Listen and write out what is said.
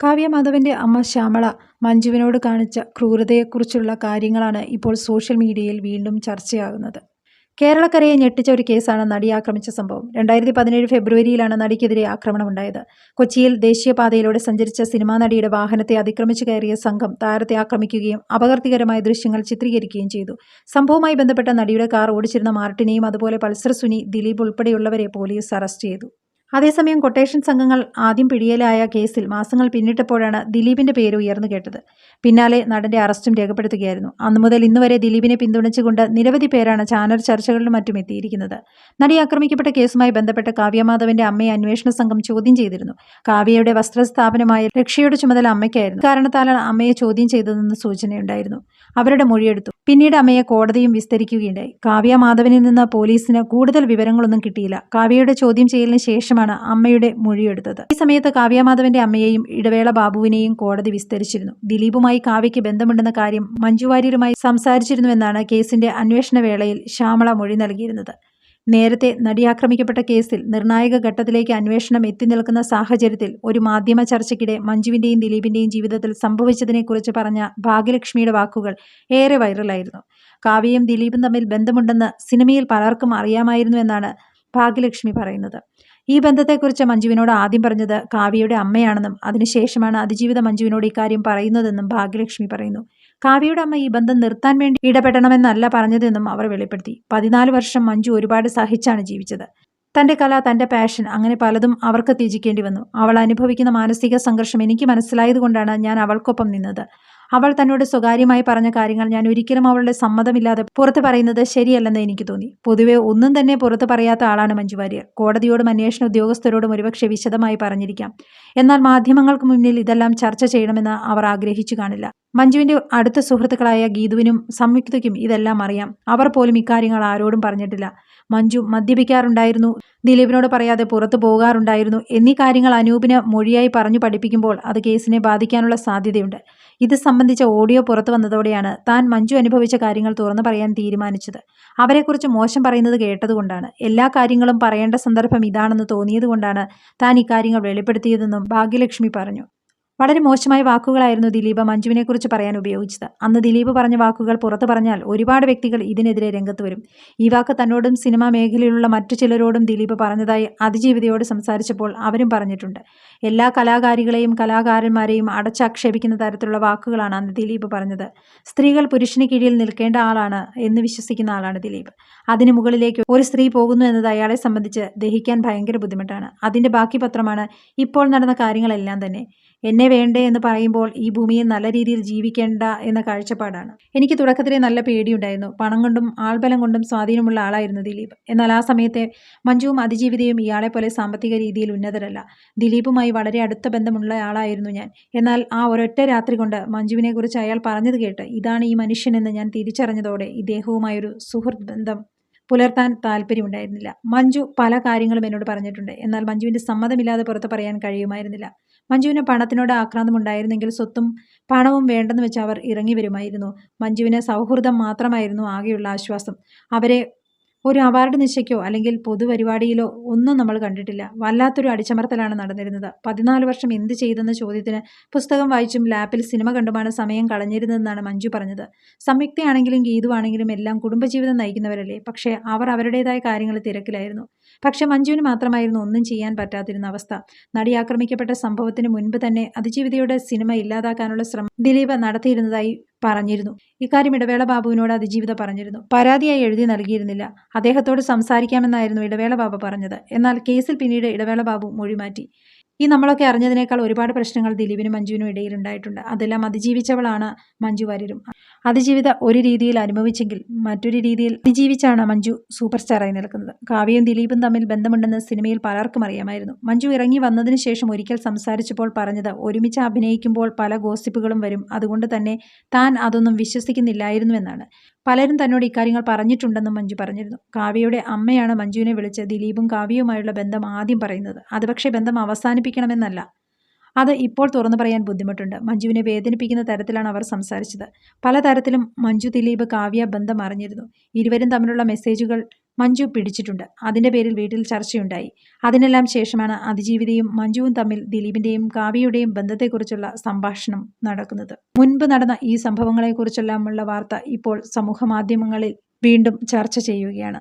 കാവ്യ മാധവന്റെ അമ്മ ശ്യാമള മഞ്ജുവിനോട് കാണിച്ച ക്രൂരതയെക്കുറിച്ചുള്ള കാര്യങ്ങളാണ് ഇപ്പോൾ സോഷ്യൽ മീഡിയയിൽ വീണ്ടും ചർച്ചയാകുന്നത്. കേരളക്കരയെ ഞെട്ടിച്ച ഒരു കേസാണ് നടി ആക്രമിച്ച സംഭവം. രണ്ടായിരത്തി പതിനേഴ് ഫെബ്രുവരിയിലാണ് നടിക്കെതിരെ ആക്രമണമുണ്ടായത്. കൊച്ചിയിൽ ദേശീയപാതയിലൂടെ സഞ്ചരിച്ച സിനിമാ നടിയുടെ വാഹനത്തെ അതിക്രമിച്ചു കയറിയ സംഘം താരത്തെ ആക്രമിക്കുകയും അപകർത്തികരമായ ദൃശ്യങ്ങൾ ചിത്രീകരിക്കുകയും ചെയ്തു. സംഭവവുമായി ബന്ധപ്പെട്ട നടിയുടെ കാർ ഓടിച്ചിരുന്ന മാർട്ടിനെയും അതുപോലെ പൾസർ സുനി ദിലീപ് ഉൾപ്പെടെയുള്ളവരെ പോലീസ് അറസ്റ്റ് ചെയ്തു. അതേസമയം കൊട്ടേഷൻ സംഘങ്ങൾ ആദ്യം പിടിയിലായ കേസിൽ മാസങ്ങൾ പിന്നിട്ടപ്പോഴാണ് ദിലീപിന്റെ പേര് ഉയർന്നു കേട്ടത്. പിന്നാലെ നടന്റെ അറസ്റ്റും രേഖപ്പെടുത്തുകയായിരുന്നു. അന്നു മുതൽ ഇന്നുവരെ ദിലീപിനെ പിന്തുണച്ചുകൊണ്ട് നിരവധി പേരാണ് ചാനൽ ചർച്ചകളിലും മറ്റും എത്തിയിരിക്കുന്നത്. നടി ആക്രമിക്കപ്പെട്ട കേസുമായി ബന്ധപ്പെട്ട് കാവ്യമാധവന്റെ അമ്മയെ അന്വേഷണ സംഘം ചോദ്യം ചെയ്തിരുന്നു. കാവ്യയുടെ വസ്ത്രസ്ഥാപനമായ രക്ഷയുടെ ചുമതല അമ്മയ്ക്കായിരുന്നു. കാരണത്താലാണ് അമ്മയെ ചോദ്യം ചെയ്തതെന്ന് സൂചനയുണ്ടായിരുന്നു. അവരുടെ മൊഴിയെടുത്തു. പിന്നീട് അമ്മയെ കോടതിയും വിസ്തരിക്കുകയുണ്ടായി. കാവ്യ മാധവനിൽ നിന്ന് പോലീസിന് കൂടുതൽ വിവരങ്ങളൊന്നും കിട്ടിയില്ല. കാവ്യയുടെ ചോദ്യം ചെയ്യലിന് ശേഷമാണ് അമ്മയുടെ മൊഴിയെടുത്തത് ഈ സമയത്ത് കാവ്യമാധവന്റെ അമ്മയെയും ഇടവേള ബാബുവിനെയും കോടതി വിസ്തരിച്ചിരുന്നു. ദിലീപുമായി കാവ്യയ്ക്ക് ബന്ധമുണ്ടെന്ന കാര്യം മഞ്ജുവാര്യരുമായി സംസാരിച്ചിരുന്നുവെന്നാണ് കേസിന്റെ അന്വേഷണ വേളയിൽ ശ്യാമള മൊഴി നൽകിയിരുന്നത്. നേരത്തെ നടിയാക്രമിക്കപ്പെട്ട കേസിൽ നിർണായക ഘട്ടത്തിലേക്ക് അന്വേഷണം എത്തി നിൽക്കുന്ന സാഹചര്യത്തിൽ ഒരു മാധ്യമ ചർച്ചയ്ക്കിടെ മഞ്ജുവിന്റെയും ദിലീപിന്റെയും ജീവിതത്തിൽ സംഭവിച്ചതിനെക്കുറിച്ച് പറഞ്ഞ ഭാഗ്യലക്ഷ്മിയുടെ വാക്കുകൾ ഏറെ വൈറലായിരുന്നു. കാവ്യയും ദിലീപും തമ്മിൽ ബന്ധമുണ്ടെന്ന് സിനിമയിൽ പലർക്കും അറിയാമായിരുന്നു എന്നാണ് ഭാഗ്യലക്ഷ്മി പറയുന്നത്. ഈ ബന്ധത്തെക്കുറിച്ച് മഞ്ജുവിനോട് ആദ്യം പറഞ്ഞത് കാവ്യയുടെ അമ്മയാണെന്നും അതിനുശേഷമാണ് അതിജീവിത മഞ്ജുവിനോട് ഇക്കാര്യം പറയുന്നതെന്നും ഭാഗ്യലക്ഷ്മി പറയുന്നു. കാവ്യയുടെ അമ്മ ഈ ബന്ധം നിർത്താൻ വേണ്ടി ഇടപെടണമെന്നല്ല പറഞ്ഞതെന്നും അവർ വെളിപ്പെടുത്തി. പതിനാല് വർഷം മഞ്ജു ഒരുപാട് സഹിച്ചാണ് ജീവിച്ചത്. തന്റെ കല തന്റെ പാഷൻ അങ്ങനെ പലതും അവർക്ക് ത്യജിക്കേണ്ടി വന്നു. അവൾ അനുഭവിക്കുന്ന മാനസിക സംഘർഷം എനിക്ക് മനസ്സിലായതുകൊണ്ടാണ് ഞാൻ അവൾക്കൊപ്പം നിന്നത്. അവൾ തന്നോട് സ്വകാര്യമായി പറഞ്ഞ കാര്യങ്ങൾ ഞാൻ ഒരിക്കലും അവളുടെ സമ്മതമില്ലാതെ പുറത്തു പറയുന്നത് ശരിയല്ലെന്ന് എനിക്ക് തോന്നി. പൊതുവെ ഒന്നും തന്നെ പുറത്തു പറയാത്ത ആളാണ് മഞ്ജു വാര്യർ. കോടതിയോടും അന്വേഷണ ഉദ്യോഗസ്ഥരോടും ഒരുപക്ഷെ വിശദമായി പറഞ്ഞിരിക്കാം. എന്നാൽ മാധ്യമങ്ങൾക്ക് മുന്നിൽ ഇതെല്ലാം ചർച്ച ചെയ്യണമെന്ന് അവർ ആഗ്രഹിച്ചു കാണില്ല. മഞ്ജുവിന്റെ അടുത്ത സുഹൃത്തുക്കളായ ഗീതുവിനും സംയുക്തയ്ക്കും ഇതെല്ലാം അറിയാം. അവർ പോലും ഇക്കാര്യങ്ങൾ ആരോടും പറഞ്ഞിട്ടില്ല. മഞ്ജു മദ്യപിക്കാറുണ്ടായിരുന്നു ദിലീപിനോട് പറയാതെ പുറത്തു പോകാറുണ്ടായിരുന്നു എന്നീ കാര്യങ്ങൾ അനൂപിന് മൊഴിയായി പറഞ്ഞു പഠിപ്പിക്കുമ്പോൾ അത് കേസിനെ ബാധിക്കാനുള്ള സാധ്യതയുണ്ട്. ഇത് സംബന്ധിച്ച ഓഡിയോ പുറത്തു വന്നതോടെയാണ് താൻ മഞ്ജു അനുഭവിച്ച കാര്യങ്ങൾ തുറന്നു പറയാൻ തീരുമാനിച്ചത്. അവരെക്കുറിച്ച് മോശം പറയുന്നത് കേട്ടതുകൊണ്ടാണ്. എല്ലാ കാര്യങ്ങളും പറയേണ്ട സന്ദർഭം ഇതാണെന്ന് തോന്നിയതുകൊണ്ടാണ് താൻ ഇക്കാര്യങ്ങൾ വെളിപ്പെടുത്തിയതെന്നും ഭാഗ്യലക്ഷ്മി പറഞ്ഞു. വളരെ മോശമായ വാക്കുകളായിരുന്നു ദിലീപ് മഞ്ജുവിനെക്കുറിച്ച് പറയാൻ ഉപയോഗിച്ചത്. അന്ന് ദിലീപ് പറഞ്ഞ വാക്കുകൾ പുറത്തു പറഞ്ഞാൽ ഒരുപാട് വ്യക്തികൾ ഇതിനെതിരെ രംഗത്ത് വരും. ഈ വാക്ക് തന്നോടും സിനിമാ മേഖലയിലുള്ള മറ്റു ചിലരോടും ദിലീപ് പറഞ്ഞതായി അതിജീവിതയോട് സംസാരിച്ചപ്പോൾ അവരും പറഞ്ഞിട്ടുണ്ട്. എല്ലാ കലാകാരികളെയും കലാകാരന്മാരെയും അടച്ചാക്ഷേപിക്കുന്ന തരത്തിലുള്ള വാക്കുകളാണ് അന്ന് ദിലീപ് പറഞ്ഞത്. സ്ത്രീകൾ പുരുഷന് കീഴിൽ നിൽക്കേണ്ട ആളാണ് എന്ന് വിശ്വസിക്കുന്ന ആളാണ് ദിലീപ്. അതിന് മുകളിലേക്ക് ഒരു സ്ത്രീ പോകുന്നു എന്നത് അയാളെ സംബന്ധിച്ച് ദഹിക്കാൻ ഭയങ്കര ബുദ്ധിമുട്ടാണ്. അതിന്റെ ബാക്കി പത്രമാണ് ഇപ്പോൾ നടന്ന കാര്യങ്ങളെല്ലാം തന്നെ. എന്നെ വേണ്ടേ എന്ന് പറയുമ്പോൾ ഈ ഭൂമിയിൽ നല്ല രീതിയിൽ ജീവിക്കേണ്ട എന്ന കാഴ്ചപ്പാടാണ്. എനിക്ക് തുടക്കത്തിലെ നല്ല പേടിയുണ്ടായിരുന്നു. പണം കൊണ്ടും ആൾബലം കൊണ്ടും സ്വാധീനമുള്ള ആളായിരുന്നു ദിലീപ്. എന്നാൽ ആ സമയത്തെ മഞ്ജുവും അതിജീവിതയും ഇയാളെ പോലെ സാമ്പത്തിക രീതിയിൽ ഉന്നതരല്ല. ദിലീപുമായി വളരെ അടുത്ത ബന്ധമുള്ള ആളായിരുന്നു ഞാൻ. എന്നാൽ ആ ഒരൊറ്റ രാത്രി കൊണ്ട് മഞ്ജുവിനെക്കുറിച്ച് അയാൾ പറഞ്ഞത് കേട്ട് ഇതാണ് ഈ മനുഷ്യനെന്ന് ഞാൻ തിരിച്ചറിഞ്ഞതോടെ ഇദ്ദേഹവുമായൊരു സുഹൃത്ത് ബന്ധം പുലർത്താൻ താല്പര്യമുണ്ടായിരുന്നില്ല. മഞ്ജു പല കാര്യങ്ങളും എന്നോട് പറഞ്ഞിട്ടുണ്ട്. എന്നാൽ മഞ്ജുവിന്റെ സമ്മതമില്ലാതെ പുറത്ത് പറയാൻ കഴിയുമായിരുന്നില്ല. മഞ്ജുവിന് പണത്തിനോട് ആക്രാന്തമുണ്ടായിരുന്നെങ്കിൽ സ്വത്തും പണവും വേണ്ടെന്ന് വെച്ച് അവർ ഇറങ്ങി വരുമായിരുന്നു മഞ്ജുവിന് സൗഹൃദം മാത്രമായിരുന്നു ആകെയുള്ള ആശ്വാസം. അവരെ ഒരു അവാർഡ് നിശയ്ക്കോ അല്ലെങ്കിൽ പൊതുപരിപാടിയിലോ ഒന്നും നമ്മൾ കണ്ടിട്ടില്ല. വല്ലാത്തൊരു അടിച്ചമർത്തലാണ് നടന്നിരുന്നത്. പതിനാല് വർഷം എന്ത് ചെയ്തെന്ന ചോദ്യത്തിന് പുസ്തകം വായിച്ചും ലാപ്പിൽ സിനിമ കണ്ടുമാണ് സമയം കളഞ്ഞിരുന്നതെന്നാണ് മഞ്ജു പറഞ്ഞത്. സംയുക്തയാണെങ്കിലും ഗീതുവാണെങ്കിലും എല്ലാം കുടുംബജീവിതം നയിക്കുന്നവരല്ലേ? പക്ഷേ അവർ അവരുടേതായ കാര്യങ്ങൾ തിരക്കിലായിരുന്നു. പക്ഷേ മഞ്ജുവിന് മാത്രമായിരുന്നു ഒന്നും ചെയ്യാൻ പറ്റാതിരുന്ന അവസ്ഥ. നടി ആക്രമിക്കപ്പെട്ട സംഭവത്തിന് മുൻപ് തന്നെ അതിജീവിതയുടെ സിനിമ ഇല്ലാതാക്കാനുള്ള ശ്രമം ദിലീപ് നടത്തിയിരുന്നതായി പറഞ്ഞിരുന്നു. ഇക്കാര്യം ഇടവേള ബാബുവിനോട് അതിജീവിത പറഞ്ഞിരുന്നു. പരാതിയായി എഴുതി നൽകിയിരുന്നില്ല. അദ്ദേഹത്തോട് സംസാരിക്കാമെന്നായിരുന്നു ഇടവേള ബാബു പറഞ്ഞത്. എന്നാൽ കേസിൽ പിന്നീട് ഇടവേള ബാബു മൊഴിമാറ്റി. ഈ നമ്മളൊക്കെ അറിഞ്ഞതിനേക്കാൾ ഒരുപാട് പ്രശ്നങ്ങൾ ദിലീപിനും മഞ്ജുവിനും ഇടയിൽ ഉണ്ടായിട്ടുണ്ട്. അതെല്ലാം അതിജീവിച്ചവളാണ് മഞ്ജു വാര്യരും. അതിജീവിത ഒരു രീതിയിൽ അനുഭവിച്ചെങ്കിൽ മറ്റൊരു രീതിയിൽ അതിജീവിച്ചാണ് മഞ്ജു സൂപ്പർ സ്റ്റാറായി നിൽക്കുന്നത്. കാവ്യയും ദിലീപും തമ്മിൽ ബന്ധമുണ്ടെന്ന് സിനിമയിൽ പലർക്കും അറിയാമായിരുന്നു. മഞ്ജു ഇറങ്ങി വന്നതിന് ശേഷം ഒരിക്കൽ സംസാരിച്ചപ്പോൾ പറഞ്ഞത് ഒരുമിച്ച് അഭിനയിക്കുമ്പോൾ പല ഗോസിപ്പുകളും വരും. അതുകൊണ്ട് തന്നെ താൻ അതൊന്നും വിശ്വസിക്കുന്നില്ലായിരുന്നുവെന്നാണ് പലരും തന്നോട് ഇക്കാര്യങ്ങൾ പറഞ്ഞിട്ടുണ്ടെന്നും മഞ്ജു പറഞ്ഞിരുന്നു. കാവ്യയുടെ അമ്മയാണ് മഞ്ജുവിനെ വിളിച്ച് ദിലീപും കാവ്യയുമായുള്ള ബന്ധം ആദ്യം പറയുന്നത്. അത് പക്ഷേ ബന്ധം അവസാനിപ്പിക്കണമെന്നല്ല. അത് ഇപ്പോൾ തുറന്നു പറയാൻ ബുദ്ധിമുട്ടുണ്ട്. മഞ്ജുവിനെ വേദനിപ്പിക്കുന്ന തരത്തിലാണ് അവർ സംസാരിച്ചത്. പലതരത്തിലും മഞ്ജു ദിലീപ് കാവ്യ ബന്ധം അറിഞ്ഞിരുന്നു. ഇരുവരും തമ്മിലുള്ള മെസ്സേജുകൾ മഞ്ജു പിടിച്ചിട്ടുണ്ട്. അതിന്റെ പേരിൽ വീട്ടിൽ ചർച്ചയുണ്ടായി. അതിനെല്ലാം ശേഷമാണ് അതിജീവിതയും മഞ്ജുവും തമ്മിൽ ദിലീപിന്റെയും കാവ്യയുടെയും ബന്ധത്തെക്കുറിച്ചുള്ള സംഭാഷണം നടക്കുന്നത്. മുൻപ് നടന്ന ഈ സംഭവങ്ങളെക്കുറിച്ചെല്ലാമുള്ള വാർത്ത ഇപ്പോൾ സമൂഹമാധ്യമങ്ങളിൽ വീണ്ടും ചർച്ച ചെയ്യുകയാണ്.